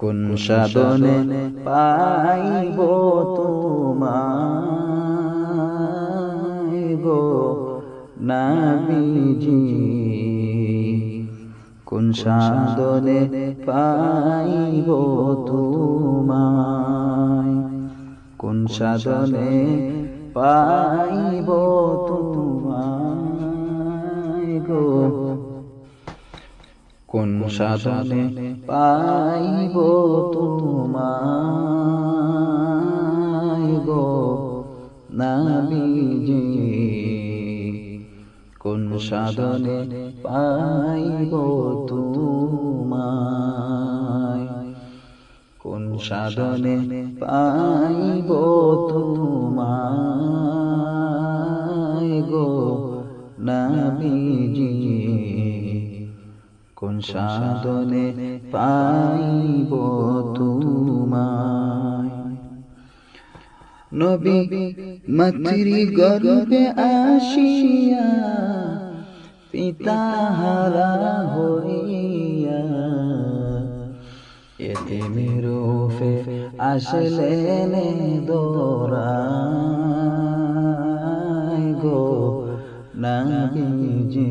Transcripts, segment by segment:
কোন সাধনে পাইব তোমায় গো নাবিজি? কোন সাধনে পাইব তোমায়? কোন সাধনে পাইব তোমায় গো কোন সাধনে পাইব তোমায় গো নাবিজি? কোন সাধনে পাইব তোমায়? কোন সাধনে পাইব তোমায় গো নাবিজি? কোন সাধনে পাইব তোমায়? নবী মাতৃ গর্বে আসিয়া পিতা হারা হইয়া এতে মেরুফে আসলেন দোরাই গো নাবিজি।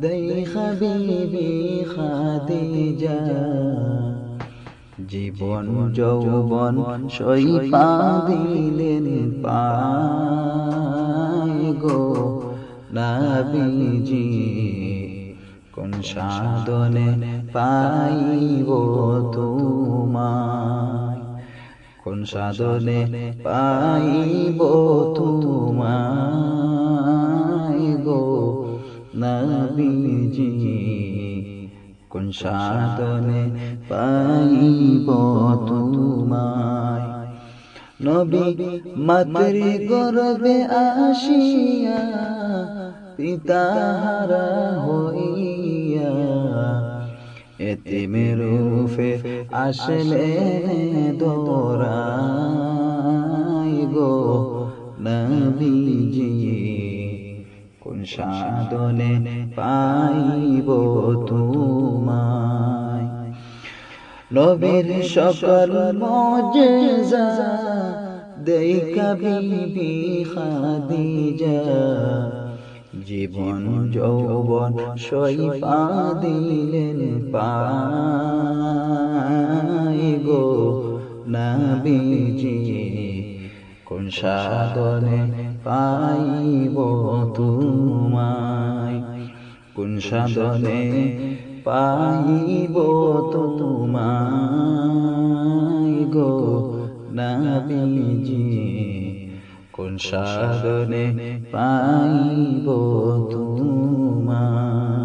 দেখা বিবি খাদিজা। জীবন যৌবন সইপা দিলেন পায় গো নাবিজি। কোন সাধনে পাইব তোমায়? কোন সাধনে পাইব তোমায় গো নবীজি কোন সাধনে পাইব তোমায়? নবী মাতৃ গর্বে আসিয়া পিতা হইয়া এতে মেরুফে আসলে কোন সাধনে পাইব তোমায়? নবীর সকল মজেজা দেখা বিবি খাদিজা। জীবন যৌবন সইপা দিলেন পাই গো নাবিজি। কোন সাধনে পাইব সাধনে পাইব তোমায় গো নাবিজি। কোন সাধনে পাইব তোমায়